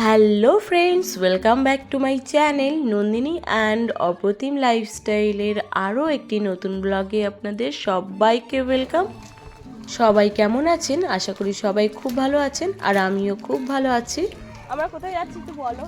Hello friends welcome back to my channel Nandini and Aprotim লাইফস্টাইলের আরও একটি নতুন ব্লগে আপনাদের সবাইকে ওয়েলকাম সবাই কেমন আছেন? আশা করি সবাই খুব ভালো আছেন আর আমিও খুব ভালো আছি। আমরা কোথায় যাচ্ছি একটু বলো।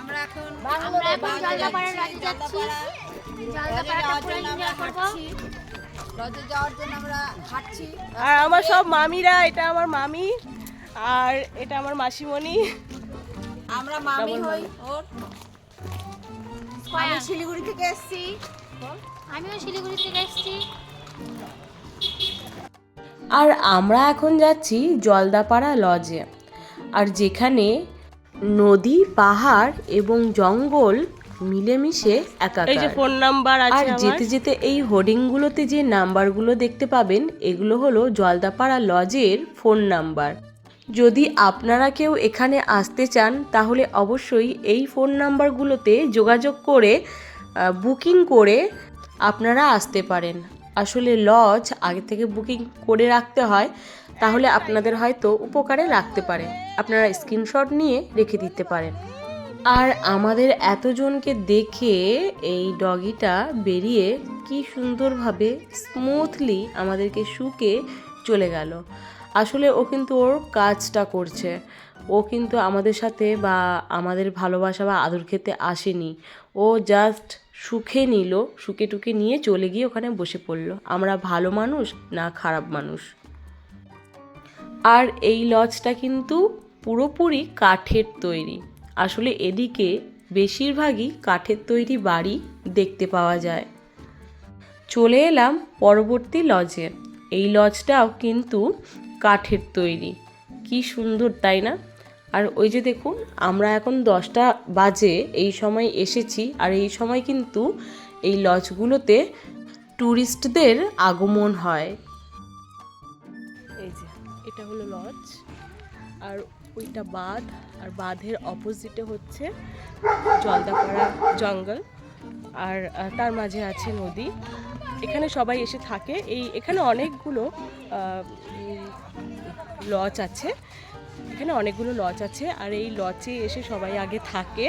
আমরা এখন আমরা এখন জলদাপাড়া যাচ্ছি। জলদাপাড়াটা পুরো এনজয় করব। লজে যাওয়ার জন্য আমরা হাঁটছি। আর আমার সব মামিরা এটা আমার মামি। আর এটা আমার মাসিমণি। আমরা মামি হই ওর। আমি শিলিগুড়ি থেকে এসেছি। আমিও শিলিগুড়ি থেকে এসেছি। আর আমরা এখন যাচ্ছি জলদাপাড়া লজে। আর যেখানে নদী পাহাড় এবং জঙ্গল মিলেমিশে একাকার। এই যে ফোন নাম্বার আর আছে আমার। যেতে যেতে এই হোর্ডিংগুলোতে যে নাম্বারগুলো দেখতে পাবেন এগুলো হলো জলদাপাড়া লজের ফোন নাম্বার যদি আপনারা কেউ এখানে আসতে চান, তাহলে অবশ্যই এই ফোন নাম্বারগুলোতে যোগাযোগ করে বুকিং করে আপনারা আসতে পারেন। আসলে লজ আগে থেকে বুকিং করে রাখতে হয়, তাহলে আপনাদের হয়তো উপকারে রাখতে পারে। আপনারা স্ক্রিনশট নিয়ে রেখে দিতে পারেন। আর আমাদের এতজনকে দেখে এই ডগিটা বেরিয়ে কি সুন্দরভাবে স্মুথলি আমাদেরকে শুকে চলে গেল। আসলে ও কিন্তু ওর কাজটা করছে। ও কিন্তু আমাদের সাথে বা আমাদের ভালোবাসা বা আদর খেতে আসেনি। ও জাস্ট সুখে নিল, সুখে টুকে নিয়ে চলে গিয়ে ওখানে বসে পড়ল। আমরা ভালো মানুষ না খারাপ মানুষ? আর এই লজটা কিন্তু পুরোপুরি কাঠের তৈরি। আসলে এদিকে বেশিরভাগই কাঠের তৈরি বাড়ি দেখতে পাওয়া যায়। চলে এলাম পরবর্তী লজে। এই লজটাও কিন্তু কাঠের তৈরি। কি সুন্দর, তাই না? আর ওই যে দেখুন, আমরা এখন দশটা বাজে, এই সময় এসেছি। আর এই সময় কিন্তু এই লজগুলোতে ট্যুরিস্টদের আগমন হয়। এই যে, এটা হলো লজ। আর ওইটা বাঁধ, আর বাঁধের অপোজিটে হচ্ছে জলদাপাড়া জঙ্গল। আর তার মাঝে আছে নদী। এখানে সবাই এসে থাকে। এই, এখানে অনেকগুলো লজ আছে। এখানে অনেকগুলো লজ আছে আর এই লজে এসে সবাই আগে থাকে।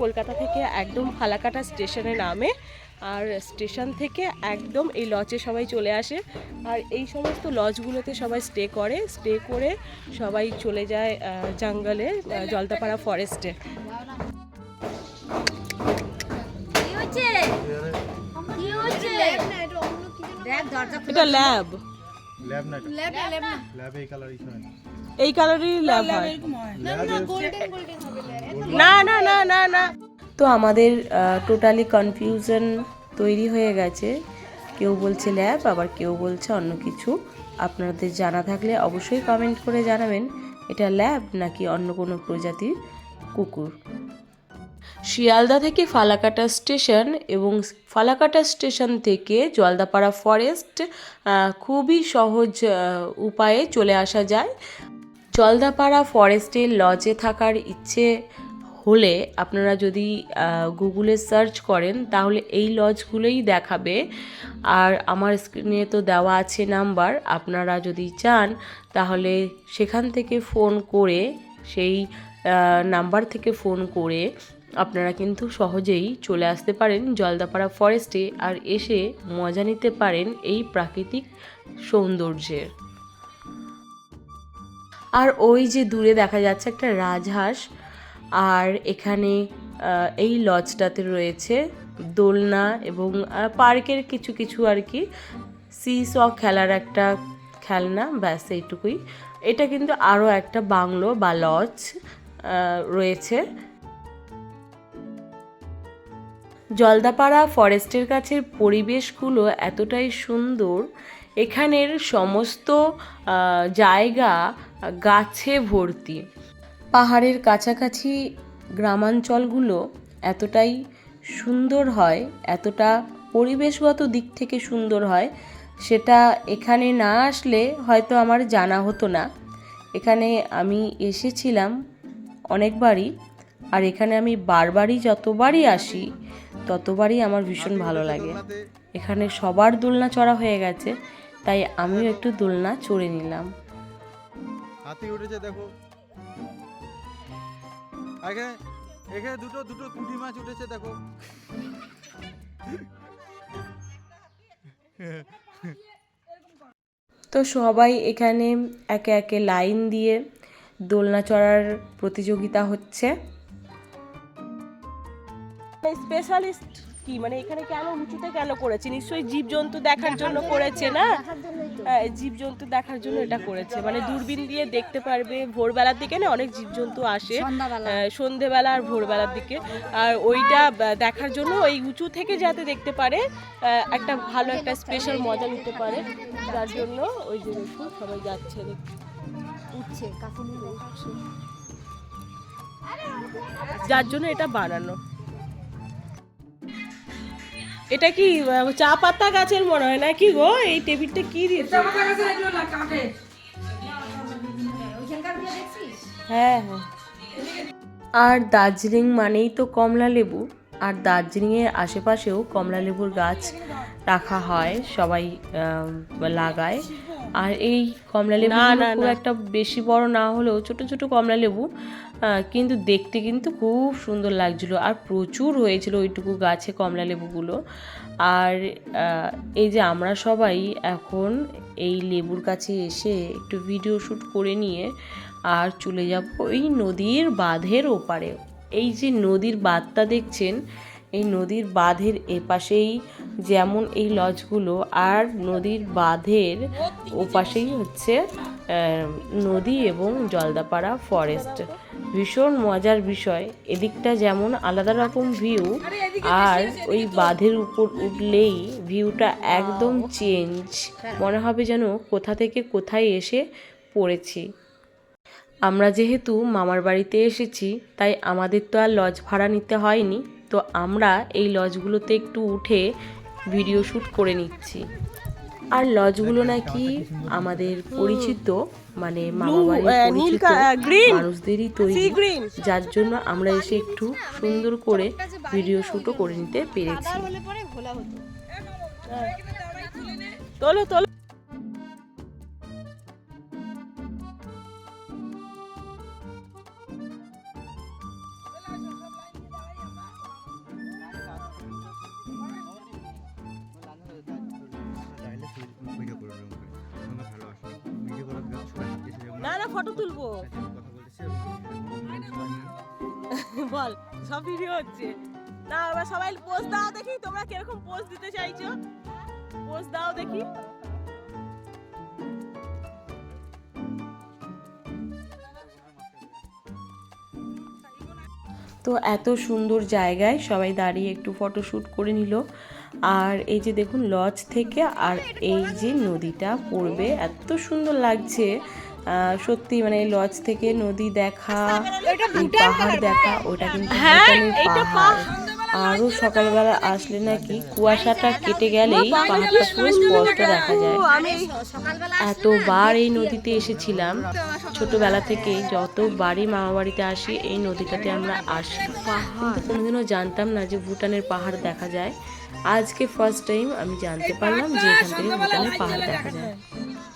কলকাতা থেকে একদম ফালাকাটা স্টেশনে নামে আর স্টেশন থেকে একদম এই লজে সবাই চলে আসে। আর এই সমস্ত লজগুলোতে সবাই স্টে করে। স্টে করে সবাই চলে যায় জঙ্গলে জলদাপাড়া ফরেস্টে কি হচ্ছে? কি হচ্ছে? দেখ দরজা এটা ল্যাব ল্যাব না ল্যাব ল্যাব না ল্যাব এই কালার হয় না। এই কালারেরই ল্যাব হয়। না না না না না তো আমাদের টোটালি কনফিউশন তৈরি হয়ে গেছে। কেউ বলছে ল্যাব আবার কেউ বলছে অন্য কিছু। আপনাদের জানা থাকলে অবশ্যই কমেন্ট করে জানাবেন। এটা ল্যাব নাকি অন্য কোনো প্রজাতির কুকুর? শিয়ালদা থেকে ফালাকাটা স্টেশন এবং ফালাকাটা স্টেশন থেকে জলদাপাড়া ফরেস্ট খুবই সহজ উপায়ে চলে আসা যায়। জলদাপাড়া ফরেস্টের লজে থাকার ইচ্ছে হলে আপনারা যদি গুগলে সার্চ করেন তাহলে এই লজগুলোই দেখাবে। আর আমার স্ক্রিনে তো দেওয়া আছে নাম্বার, আপনারা যদি চান তাহলে সেখান থেকে ফোন করে সেই নাম্বার থেকে ফোন করে আপনারা কিন্তু সহজেই চলে আসতে পারেন জলদাপাড়া ফরেস্টে আর এসে মজা নিতে পারেন এই প্রাকৃতিক সৌন্দর্যের। আর ওই যে দূরে দেখা যাচ্ছে একটা রাজহাঁস, আর এখানে এই লজটাতে রয়েছে দোলনা এবং পার্কের কিছু কিছু আর কি সি স খেলার একটা খেলনা, ব্যাস এইটুকুই। এটা কিন্তু আরও একটা বাংলো বা লজ রয়েছে। জলদাপাড়া ফরেস্টের কাছের পরিবেশগুলো এতটাই সুন্দর, এখানের সমস্ত জায়গা গাছে ভর্তি। পাহাড়ের কাছাকাছি গ্রামাঞ্চলগুলো এতটাই সুন্দর হয়, এতটা পরিবেশগত দিক থেকে সুন্দর হয়, সেটা এখানে না আসলে হয়তো আমার জানা হতো না। এখানে আমি এসেছিলাম অনেকবারই, আর এখানে আমি বারবারই যতবারই আসি ততবারই আমার ভীষণ ভালো লাগে। এখানে সবার দোলনা চড়া হয়ে গেছে তাই আমিও একটু দোলনা চড়ে নিলাম। হাতি উঠেছে দেখো। এখানে এখানে দুটো দুটো পুঁটি মাছ উঠেছে দেখো। তো সবাই এখানে একে একে লাইন দিয়ে দোলনা চড়ার প্রতিযোগিতা হচ্ছে। স্পেশালিস্ট কি? মানে এখানে কেন উঁচুতে কেন করেছে? নিশ্চয়ই জীবজন্তু দেখার জন্য করেছে না? হ্যাঁ, জীবজন্তু দেখার জন্য এটা করেছে। মানে দূরবীন দিয়ে দেখতে পারবে ভোরবেলার দিকে না অনেক জীবজন্তু আসে। সন্ধেবেলা আর ভোরবেলার দিকে। আর ওইটা দেখার জন্য ওই উঁচু থেকে যাতে দেখতে পারে একটা ভালো একটা স্পেশাল মজা নিতে পারে। যার জন্য ওই যে সবাই যাচ্ছে উঠছে। যার জন্য এটা বানানো। এটা কি চা পাতা গাছের মনে হয় নাকি গো? এই টেবিলটা কি দিয়েছে হ্যাঁ হ্যাঁ। আর দার্জিলিং মানেই তো কমলা লেবু। আর দার্জিলিংয়ের আশেপাশেও কমলা লেবুর গাছ রাখা হয় সবাই লাগায়। আর এই কমলা লেবু খুব একটা বেশি বড় না হলেও ছোট ছোট কমলা লেবু কিন্তু দেখতে কিন্তু খুব সুন্দর লাগছিল। আর প্রচুর হয়েছিল ওইটুকু গাছে কমলা লেবুগুলো। আর এই যে আমরা সবাই এখন এই লেবুর কাছে এসে একটু ভিডিও শ্যুট করে নিয়ে আর চলে যাব ওই নদীর বাঁধের ওপারে। এই যে নদীর বাঁধটা দেখছেন এই নদীর বাঁধের এপাশেই যেমন এই লজগুলো, আর নদীর বাঁধের ওপাশেই হচ্ছে নদী এবং জলদাপাড়া ফরেস্ট ভীষণ মজার বিষয়। এদিকটা যেমন আলাদা রকম ভিউ আর ওই বাঁধের উপর উঠলেই ভিউটা একদম চেঞ্জ মনে হবে যেন কোথা থেকে কোথায় এসে পড়েছি। আমরা যেহেতু মামার বাড়িতে এসেছি, তাই আমাদের তো আর লজ ভাড়া নিতে হয়নি। তো আমরা এই লজগুলোতে একটু উঠে ভিডিও শ্যুট করে নিচ্ছি। আর লজগুলো নাকি আমাদের পরিচিত মানে। মানুষদেরই তৈরি। যার জন্য আমরা এসে একটু সুন্দর করে ভিডিও শ্যুটও করে নিতে পেরেছি। তোলো তোলো ভিডিও করে রুম করে। তোমরা ভালো আসো ভিডিও করার জন্য সবাই এসে না না ফটো তুলবো। কথা বলতেছে বল। সব ভিডিও হচ্ছে। না এবার সবাই পোস্ট দাও দেখি তোমরা কীরকম পোস্ট দিতে চাইছো? পোস্ট দাও দেখি। তো এত সুন্দর জায়গায় সবাই দাঁড়িয়ে একটু ফটোশ্যুট করে নিল। আর এই যে দেখুন লজ থেকে আর এই যে নদীটা পড়বে এত সুন্দর লাগছে। সত্যি মানে লজ থেকে নদী দেখা পাহাড় দেখা ওটা কিন্তু ভুটানের পাহাড়। আরও সকালবেলা আসলে নাকি কুয়াশাটা কেটে গেলেই পাহাড়টা পুরো স্পষ্ট দেখা যায়। এতবার এই নদীতে এসেছিলাম। ছোটবেলা থেকে যতবারই মামা বাড়িতে আসি, এই নদীটাতে আমরা আসি। কিন্তু কোনোদিনও জানতাম না যে ভুটানের পাহাড় দেখা যায়। আজকে ফার্স্ট টাইম আমি জানতে পারলাম যে এখান থেকে ভুটানের পাহাড় দেখা যায়।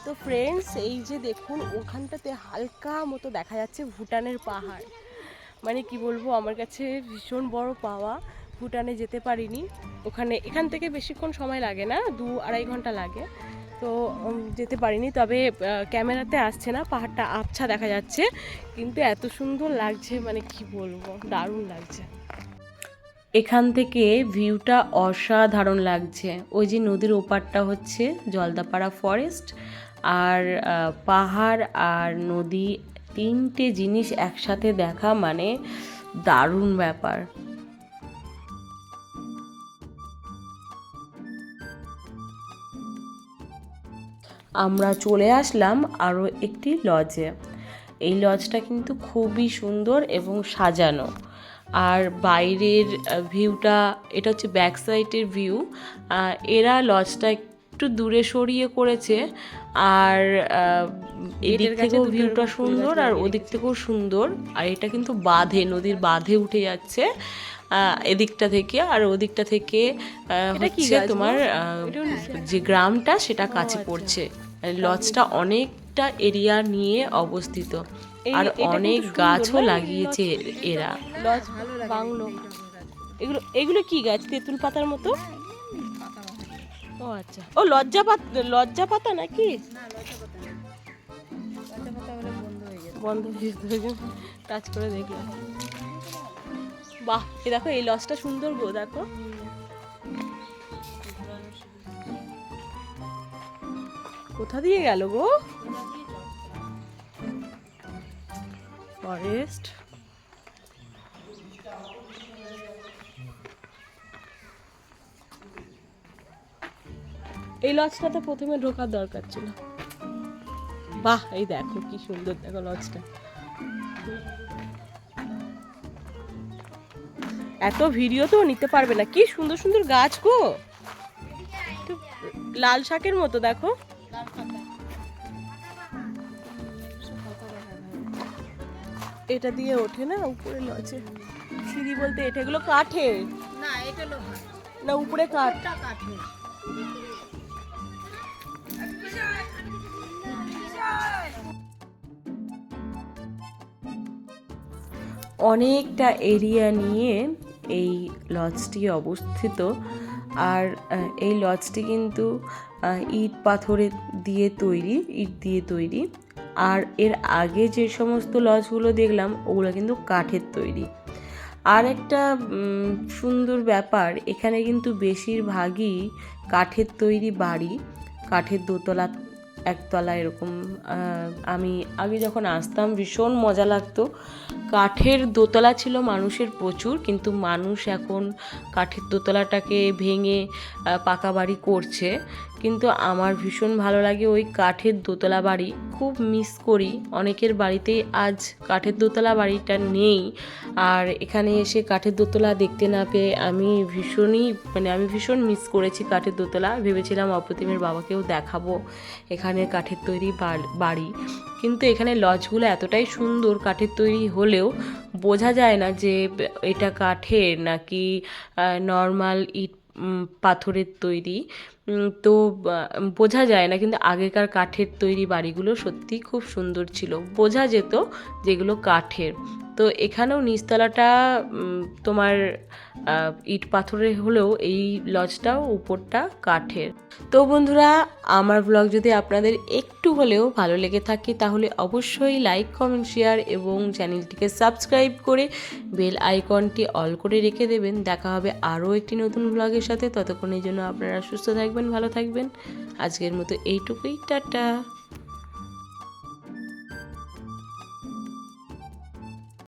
তো ফ্রেন্ডস এই যে দেখুন, ওখানটাতে হালকা মতো দেখা যাচ্ছে ভুটানের পাহাড়। মানে কি বলব, আমার কাছে ভীষণ বড় পাওয়া। ভুটানে যেতে পারিনি। ওখানে এখান থেকে বেশিক্ষণ সময় লাগে না, দু আড়াই ঘণ্টা লাগে। তো যেতে পারিনি, তবে ক্যামেরাতে আসছে না, পাহাড়টা আবছা দেখা যাচ্ছে। কিন্তু এত সুন্দর লাগছে মানে কি বলব, দারুণ লাগছে। এখান থেকে ভিউটা অসাধারণ লাগছে। ওই যে নদীর ওপারটা হচ্ছে জলদাপাড়া ফরেস্ট আর পাহাড় আর নদী তিনটে জিনিস একসাথে দেখা মানে দারুণ ব্যাপার। আমরা চলে আসলাম আরও একটি লজে। এই লজটা কিন্তু খুবই সুন্দর এবং সাজানো। আর বাইরের ভিউটা এটা হচ্ছে ব্যাক সাইডের ভিউ এরা লজটা একটু দূরে সরিয়ে করেছে। আর এদিক থেকেও ভিউটা সুন্দর আর ওদিক থেকেও সুন্দর। আর এটা কিন্তু বাঁধে নদীর বাঁধে উঠে যাচ্ছে। এদিকটা থেকে আর ওদিকটা থেকে হচ্ছে তোমার। যে গ্রামটা সেটা কাছে আচ্ছা। পড়ছে লজটা অনেকটা এরিয়া নিয়ে অবস্থিত। আর অনেক গাছও লাগিয়েছে এরা। Lodge bungalow. এগুলো এগুলো কি গাছ? তেঁতুল পাতার মতো? ও আচ্ছা। ও লজ্জা পাতা লজ্জা পাতা নাকি? বন্ধ হয়ে যেত টাচ করে দেখলাম। বাহ, এ দেখো, এই লজটা সুন্দর গো, দেখো। কোথা দিয়ে গেল গো? ফরেস্ট এই লজটাতে প্রথমে ঢোকার দরকার ছিল। বাহ, এই দেখো, কি সুন্দর দেখো লজটা এত ভিডিও তো নিতে পারবে না। কি সুন্দর সুন্দর গাছ গো। লাল শাকের মতো দেখো। এটা দিয়ে ওঠে না উপরে লজে। সিঁড়ি বলতে এটা এগুলো কাঠের না এটা লোহা। না উপরে কাঠ। কাঠের অনেকটা এরিয়া নিয়ে এই লজটি অবস্থিত। আর এই লজটি কিন্তু ইট পাথরের দিয়ে তৈরি, ইট দিয়ে তৈরি। আর এর আগে যে সমস্ত লজগুলো দেখলাম, ওগুলো কিন্তু কাঠের তৈরি। আর একটা সুন্দর ব্যাপার, এখানে কিন্তু বেশিরভাগই কাঠের তৈরি বাড়ি, কাঠের দোতলা একতলা এরকম আমি, আগে যখন আসতাম ভীষণ মজা লাগতো। কাঠের দোতলা ছিল মানুষের প্রচুর, কিন্তু মানুষ এখন কাঠের দোতলাটাকে ভেঙে পাকা বাড়ি করছে। কিন্তু আমার ভীষণ ভালো লাগে ওই কাঠের দোতলা বাড়ি। খুব মিস করি। অনেকের বাড়িতেই আজ কাঠের দোতলা বাড়িটা নেই। আর এখানে এসে কাঠের দোতলা দেখতে না পেয়ে আমি ভীষণই মানে আমি ভীষণ মিস করেছি কাঠের দোতলা। ভেবেছিলাম অপ্রতিমের বাবাকেও দেখাবো এখানে কাঠের তৈরি বাড়ি। কিন্তু এখানে লজগুলো এতটাই সুন্দর কাঠের তৈরি হলেও বোঝা যায় না যে এটা কাঠের নাকি নর্মাল ইট পাথরের তৈরি। তো বোঝা যায় না, কিন্তু আগেকার কাঠের তৈরি বাড়িগুলো সত্যিই খুব সুন্দর ছিল। বোঝা যেত যেগুলো কাঠের। তো এখানেও নিচতলাটা তোমার ইট পাথরের হলেও এই লজটাও উপরটা কাঠের। তো বন্ধুরা, আমার ব্লগ যদি আপনাদের একটু হলেও ভালো লেগে থাকে, তাহলে অবশ্যই লাইক কমেন্ট শেয়ার এবং চ্যানেলটিকে সাবস্ক্রাইব করে বেল আইকনটি অল করে রেখে দেবেন। দেখা হবে আরও একটি নতুন ব্লগের সাথে। ততক্ষণের জন্য আপনারা সুস্থ থাকবেন, ভালো থাকবেন। আজকের মতো এইটুকুই। টাটা।